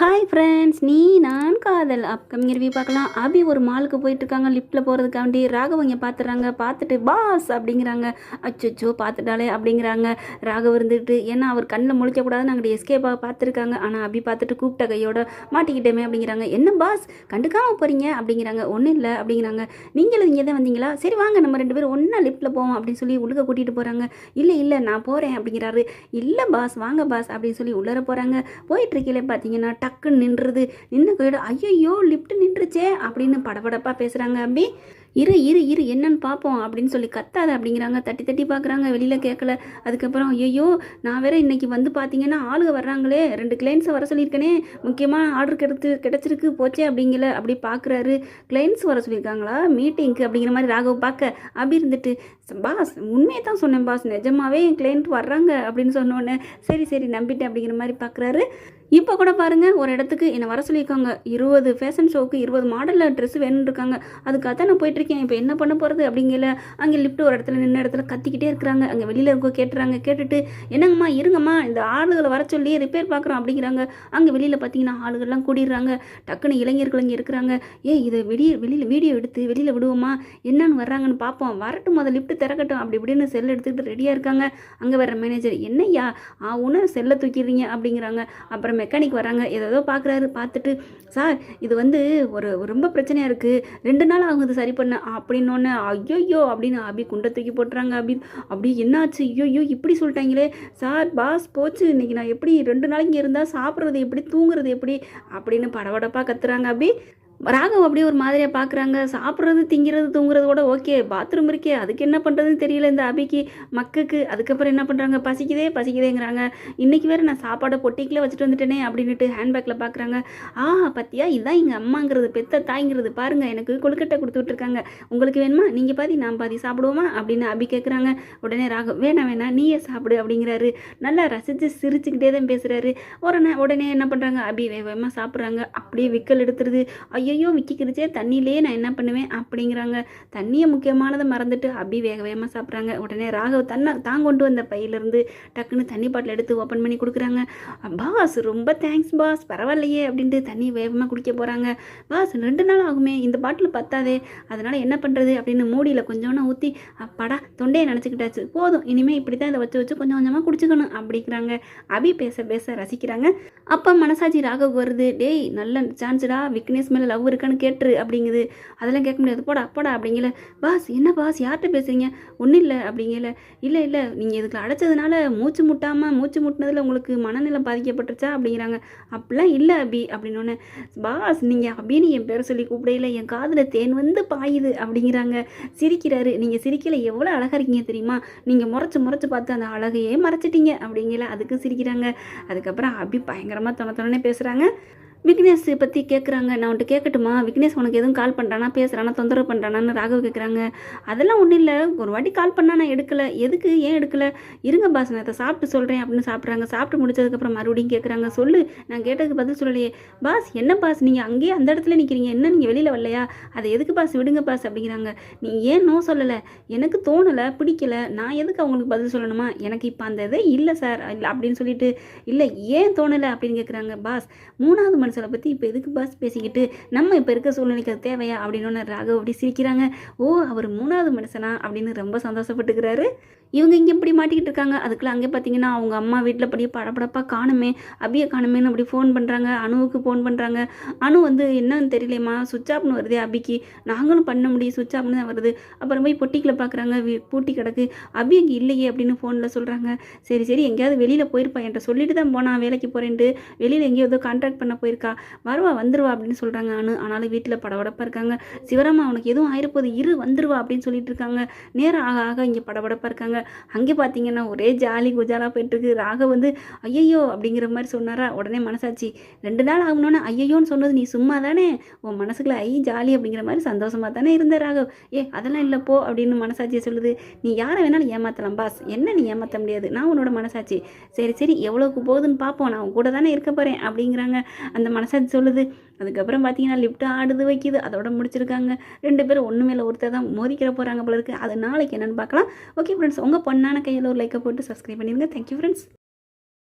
Hi friends நீ நான் காதல். அப்கமிங் ரிவ்யூ பார்க்கலாம். அபி ஒரு மாலுக்கு போயிட்டு இருக்காங்க லிஃப்ட்டில் போகிறதுக்காண்டி ராகவ இங்கே பார்த்துட்றாங்க பார்த்துட்டு பாஸ் அப்படிங்கிறாங்க. அச்சோ பார்த்துட்டாலே அப்படிங்கிறாங்க. ராகவ் இருந்துட்டு ஏன்னா அவர் கண்ணில் முழிக்கக்கூடாதுன்னு அங்கிட்ட எஸ்கேப்பாக பார்த்துருக்காங்க ஆனால் அபி பார்த்துட்டு கூப்பிட்ட கையோட மாட்டிக்கிட்டேமே அப்படிங்கிறாங்க. என்ன பாஸ்? கண்டுக்காமல் போகிறீங்க அப்படிங்கிறாங்க. ஒன்றும் இல்லை அப்படிங்கிறாங்க. நீங்களும் இங்கே தான் வந்தீங்களா? சரி வாங்க. நம்ம ரெண்டு பேரும் ஒன்றா லிஃப்ட்டில் போவோம் அப்படின்னு சொல்லி உள்ளுக கூட்டிகிட்டு போகிறாங்க இல்லை இல்லை நான் போகிறேன் அப்படிங்கிறாரு. இல்லை பாஸ். வாங்க பாஸ் அப்படின்னு சொல்லி உள்ளர போகிறாங்க போயிட்டு பார்த்தீங்கன்னா டக்குன்னு நின்றுது. நின்று கையோட ஐயோ லிஃப்ட் நின்றுச்சே அப்படின்னு படபடப்பாக பேசுகிறாங்க அப்படி இரு இரு இரு என்னன்னு பார்ப்போம் அப்படின்னு சொல்லி கத்தாத அப்படிங்கிறாங்க. தட்டி தட்டி பார்க்குறாங்க வெளியில் கேட்கல அதுக்கப்புறம் ஐயோ நான் வேற இன்னைக்கு வந்து பார்த்தீங்கன்னா ஆளுக வர்றாங்களே. ரெண்டு கிளைண்ட்ஸை வர சொல்லியிருக்கேனே. முக்கியமாக ஆர்டர் கிடைத்து கிடச்சிருக்கு போச்சே அப்படிங்கல அப்படி பார்க்குறாரு கிளைண்ட்ஸ் வர சொல்லியிருக்காங்களா? மீட்டிங்க்கு அப்படிங்கிற மாதிரி ராகவ் பார்க்க அப்படி இருந்துட்டு பாஸ் உண்மையை தான் சொன்னேன் பாஸ். நிஜமாவே என் கிளைண்ட் வர்றாங்க அப்படின்னு சொன்னோன்னே சரி சரி நம்பிட்டேன் அப்படிங்கிற மாதிரி பார்க்குறாரு இப்போ கூட பாருங்க ஒரு இடத்துக்கு என்னை வர சொல்லியிருக்காங்க. இருபது ஃபேஷன் ஷோவுக்கு இருபது மாடலில் ட்ரெஸ் வேணும்னு இருக்காங்க. அதுக்காக தான் நான் போயிட்டுருக்கேன் இப்போ என்ன பண்ண போகிறது அப்படிங்கல. அங்கே லிஃப்ட் ஒரு இடத்துல நின்ன இடத்துல கத்திக்கிட்டே இருக்கிறாங்க. அங்கே வெளியில் இருக்க கேட்டுறாங்க. கேட்டுட்டு என்னங்கம்மா இருங்கம்மா இந்த ஆளுகளை வர சொல்லி ரிப்பேர் பார்க்குறோம் அப்படிங்கிறாங்க. அங்கே வெளியில் பார்த்தீங்கன்னா ஆளுகள்லாம் கூடிடுறாங்க. டக்குன்னு இளைஞர்கள் இங்கே இருக்கிறாங்க. ஏ இதை வெளியே வெளியில் வீடியோ எடுத்து வெளியில் விடுவோமா? என்னன்னு வர்றாங்கன்னு பார்ப்போம் வரட்டும் அதை லிஃப்ட் திறக்கட்டும். அப்படி இப்படின்னு செல் எடுத்துக்கிட்டு ரெடியாக இருக்காங்க. அங்கே வர்ற மேனேஜர் என்னையா ஆ உன செல்லை தூக்கிடுறீங்க அப்படிங்கிறாங்க. அப்புறம் மெக்கானிக் வராங்க ஏதோ பார்க்குறாரு பார்த்துட்டு சார் இது வந்து ஒரு ரொம்ப பிரச்சனையாக இருக்குது ரெண்டு நாள் ஆகுது சரி பண்ண. அப்படின்னோடனே ஐயோயோ அப்படின்னு அபி குண்டை தூக்கி போட்டுறாங்க அபி. அப்படி என்னாச்சு? ஐயோயோ இப்படி சொல்லிட்டாங்களே. சார் பாஸ் போச்சு. இன்னைக்கு நான் எப்படி ரெண்டு நாளைக்கு இருந்தால் சாப்பிட்றது எப்படி தூங்குறது எப்படி? அப்படின்னு படபடப்பாக கத்துறாங்க அபி. ராகவ் அப்படியே ஒரு மாதிரியாக பார்க்குறாங்க சாப்பிட்றது திங்கிறது தூங்குறது கூட ஓகே. பாத்ரூம் இருக்கே. அதுக்கு என்ன பண்ணுறதுன்னு தெரியல இந்த அபிக்கு மக்குக்கு. அதுக்கப்புறம் என்ன பண்ணுறாங்க பசிக்குதே பசிக்குதேங்கிறாங்க. இன்றைக்கி வேறு நான் சாப்பாடை பொட்டிக்கில் வச்சுட்டு வந்துட்டேனே அப்படின்ட்டு ஹேண்ட்பேக்கில் பார்க்குறாங்க ஆ பத்தியா? இதுதான் எங்கள் அம்மாங்கிறது. பெத்த தாய்ங்கிறது. பாருங்கள் எனக்கு கொழுக்கட்டை கொடுத்து விட்ருக்காங்க உங்களுக்கு வேணுமா? நீங்கள் பாதி நான் பாதி சாப்பிடுவோமா? அப்படின்னு அபி கேட்குறாங்க உடனே ராகம் வேணாம் வேணாம். நீயே சாப்பிடு அப்படிங்கிறாரு. நல்லா ரசித்து சிரிச்சுக்கிட்டே தான் பேசுகிறாரு உடனே உடனே என்ன பண்ணுறாங்க அபி வேகமாக சாப்பிட்றாங்க. அப்படியே விக்கல் எடுத்துருது. ஐயோ விக்கிக்கிருச்சே. தண்ணியிலே நான் என்ன பண்ணுவேன் அப்படிங்கிறாங்க. தண்ணியை முக்கியமானதை மறந்துட்டு அபி வேக வேகமாக சாப்பிட்றாங்க. உடனே ராகவ் தன்னை தான் கொண்டு வந்த பையிலேருந்து டக்குன்னு தண்ணி பாட்டில் எடுத்து ஓப்பன் பண்ணி கொடுக்குறாங்க. பாஸ் ரொம்ப தேங்க்ஸ் பாஸ். பரவாயில்லையே அப்படின்ட்டு தண்ணி வேகமாக குடிக்க போகிறாங்க பாஸ் ரெண்டு நாள் ஆகுமே இந்த பாட்டில் பத்தாதே. அதனால் என்ன பண்ணுறது அப்படின்னு மூடியில் கொஞ்சோன்னு ஊற்றி அப்பாடா தொண்டையை நினச்சிக்கிட்டாச்சு. போதும் இனிமேல் இப்படி தான் இதை வச்சு வச்சு கொஞ்சம் கொஞ்சமாக குடிச்சுக்கணும் அப்படிங்கிறாங்க. அபி பேச பேச ரசிக்கிறாங்க. அப்போ மனசாட்சி ராகவ் வருது. டேய் நல்ல சான்ஸ்டா விக்னேஷ் மேலே லவ் இருக்கான்னு கேட்டுரு அப்படிங்குது. அதெல்லாம் கேட்க முடியாது. போடா போடா அப்படிங்கல. பாஸ் என்ன பாஸ்? யார்கிட்ட பேசுகிறீங்க ஒன்றும் இல்லை அப்படிங்கல. இல்லை இல்லை நீங்கள் இதுக்கு அடைச்சதுனால மூச்சு முட்டாமல் மூச்சு முட்டினதில் உங்களுக்கு மனநிலம் பாதிக்கப்பட்டுருச்சா அப்படிங்கிறாங்க. அப்படிலாம் இல்லை அபி அப்படின்னோடனே பாஸ் நீங்கள் அபின்னு என் பேரை சொல்லி கூப்பிடையில என் காதில் தேன் வந்து பாயுது அப்படிங்கிறாங்க. சிரிக்கிறாரு. நீங்கள் சிரிக்கல எவ்வளோ அழகாக இருக்கீங்க தெரியுமா? நீங்கள் முறைச்சு முறைச்சு பார்த்து அந்த அழகையே மறைச்சிட்டீங்க அப்படிங்கல. அதுக்கு சிரிக்கிறாங்க. அதுக்கப்புறம் அபி பயங்கரமாக தொண தொணனே பேசுகிறாங்க விக்னேஷ் பற்றி கேட்குறாங்க நான் உன்ட்டு கேட்கட்டுமா விக்னேஷ் உனக்கு எதுவும் கால் பண்ணுறானா பேசுகிறானா தொந்தரவு பண்ணுறானான்னு ராகவ் கேட்குறாங்க அதெல்லாம் ஒன்றும் இல்லை. ஒரு வாட்டி கால் பண்ணால் நான் எடுக்கலை. எதுக்கு? ஏன் எடுக்கலை? இருங்க பாஸ் நான் இதை சாப்பிட்டு சொல்கிறேன் அப்படின்னு சாப்பிட்றாங்க. சாப்பிட்டு முடிச்சதுக்கப்புறம் மறுபடியும் கேட்குறாங்க சொல்லு. நான் கேட்டதுக்கு பதில் சொல்லலையே. பாஸ் என்ன பாஸ் நீங்கள் அங்கேயே அந்த இடத்துல நிற்கிறீங்க என்ன நீங்கள் வெளியில் வரலையா? அதை எதுக்கு பாஸ் விடுங்க பாஸ் அப்படிங்கிறாங்க. நீ ஏன் நோ சொல்லலை? எனக்கு தோணலை. பிடிக்கல. நான் எதுக்கு அவங்களுக்கு பதில் சொல்லணுமா? எனக்கு இப்போ அந்த இதே இல்லை சார். இல்லை அப்படின்னு சொல்லிட்டு இல்லை ஏன் தோணலை அப்படின்னு கேட்குறாங்க பாஸ் மூணாவது மனுஷன் பற்றி இப்போ எதுக்கு பாஸ் பேசிக்கிட்டு நம்ம இப்போ இருக்க சூழ்நிலைக்கு தேவையா? அப்படின்னு ராகவ் அப்படி சிரிக்கிறாங்க. ஓ அவர் மூணாவது மனுஷனா? அப்படின்னு ரொம்ப சந்தோஷப்பட்டுக்கிறாரு. இவங்க இங்கே இப்படி மாட்டிக்கிட்டு இருக்காங்க. அதுக்குள்ள அங்கே பார்த்தீங்கன்னா அவங்க அம்மா வீட்டில் அப்படியே படபடப்பாக காணுமே அபியை காணுமேன்னு அப்படி ஃபோன் பண்ணுறாங்க அணுவுக்கு ஃபோன் பண்ணுறாங்க அணு வந்து என்னன்னு தெரியலையம்மா சுவிட்ச் ஆஃப்னு வருதே அபிக்கு. நாங்களும் பண்ண முடியும் சுவிட்ச் ஆஃப்னு தான் வருது. அப்புறம் போய் பொட்டிக்கில் பார்க்குறாங்க பூட்டி கிடக்கு. அபி அங்கே இல்லையே அப்படின்னு ஃபோனில் சொல்கிறாங்க சரி சரி எங்கேயாவது வெளியில் போயிருப்பா. என்கிட்ட சொல்லிட்டு தான் போனான் வேலைக்கு போகிறேன்ட்டு வெளியில் எங்கேயோ ஏதோ கான்ட்ராக்ட் பண்ண போயிருக்கா. வருவா வந்துருவா அப்படின்னு சொல்கிறாங்க அனு. ஆனாலும் வீட்டில் படபடப்பாக இருக்காங்க. சிவராமா அவனுக்கு எதுவும் ஆயிருப்போது இரு வந்துருவா அப்படின்னு சொல்லிட்டு இருக்காங்க. நேரம் ஆக ஆக இங்கே படபடப்பாக இருக்காங்க. அங்கே பார்த்தீங்கன்னா ஒரே ஜாலி குஜாலாக போயிட்டுருக்கு. ராக வந்து ஐயையோ அப்படிங்கிற மாதிரி சொன்னாரா? உடனே மனசாச்சு ரெண்டு நாள் ஆகணும்னா ஐயையோன்னு சொன்னது நீ சும்மா தானே? உன் மனசுக்குள்ள ஐ ஜாலி அப்படிங்கிற மாதிரி சந்தோஷமாக தானே இருந்த ராகவ். ஏ அதெல்லாம் இல்லை போ அப்படின்னு மனசாட்சியை சொல்லுது. நீ யாரை வேணாலும் ஏமாற்றலாம் பாஸ். என்ன நீ ஏமாற்ற முடியாது. நான் உன்னோட மனசாட்சி. சரி சரி எவ்வளோக்கு போகுதுன்னு பார்ப்போம் நான் உன் கூட தானே இருக்க போகிறேன் அப்படிங்கிறாங்க. அந்த மனசாட்சி சொல்லுது. அதுக்கப்புறம் பார்த்தீங்கன்னா லிஃப்ட் ஆடுது வைக்குது. அதோட முடிச்சிருக்காங்க. ரெண்டு பேரும் ஒன்று மேலே ஒருத்தர் தான் மோதிக்கிற போகிறாங்க போல இருக்குது அது நாளைக்கு என்னென்னு பார்க்கலாம். ஓகே ஃப்ரெண்ட்ஸ் உங்கள் பொண்ணான கையில் ஒரு லைக்கை போட்டு சப்ஸ்கிரைப் பண்ணிடுங்க. Thank you friends